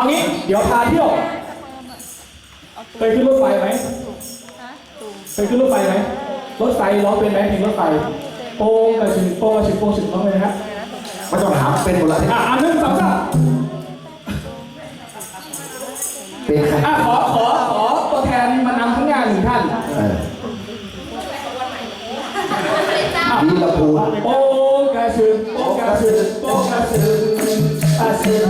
เอางี้ เดี๋ยวพาเที่ยว เคยขึ้นรถไฟไหมเคยขึ้นรถไฟไหมรถไฟร้องเป็นไหมเพลงรถไฟโป้งกระชึงโป้งกระชึงโป้งกระชึงร้องเลยนะไม่ต้องถามเป็นหมดแล้วอะอันหนึ่งสองสามเป็นใครอะขอขอขอตัวแทนมานำทั้งงานหนึ่งท่านวีรภูโป้งกระชึงโป้งกระชึงโป้งกระชึงกระชึง